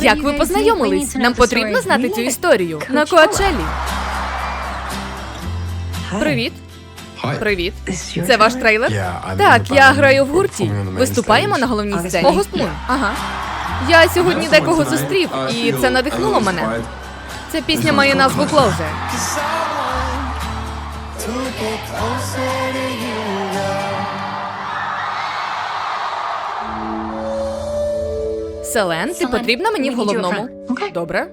Як ви познайомились? Нам потрібно знати цю історію. На Коачелі. Привіт. Привіт. Це ваш трейлер? Так, я граю в гурті. Виступаємо на головній сцені. Огосплун. Ага. Я сьогодні декого зустрів, і це надихнуло мене. Ця пісня має назву Closer. Селен, ти потрібна мені в головному. Добре.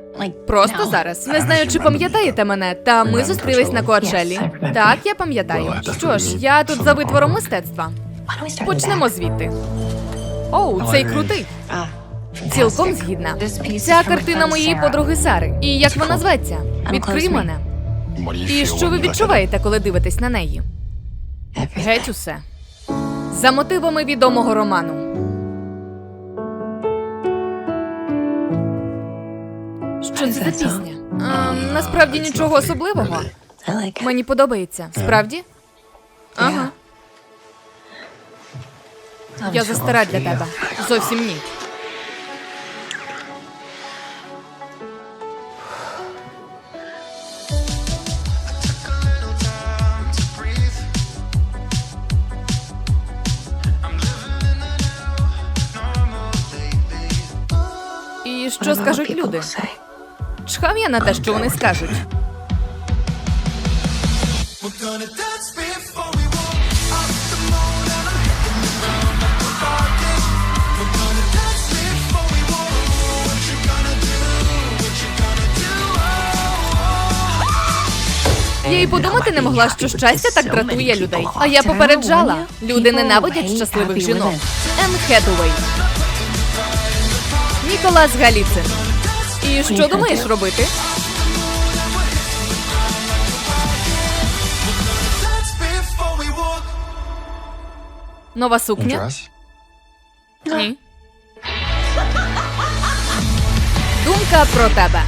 Просто зараз. Не знаю, чи пам'ятаєте мене, та ми зустрілись на Коачелі. Так, я пам'ятаю. Що ж, я тут за витвором мистецтва. Почнемо звідти. Оу, цей крутий. Цілком згідна. Ця картина моєї подруги Сари. І як вона зветься? Відкрий мене. І що ви відчуваєте, коли дивитесь на неї? Геть усе. За мотивами відомого роману. Що це за пісня? Ем, насправді нічого особливого. Мені подобається. Справді? Ага. Я застара для тебе. Зовсім ні. І що скажуть люди? Чхав я на те, що вони скажуть. Я й подумати не могла, що щастя так дратує людей. А я попереджала. Люди ненавидять щасливих жінок. Ен Хедуей. Ніколас Галіцин. І що думаєш робити? Нова сукня? Ні. Думка про тебе.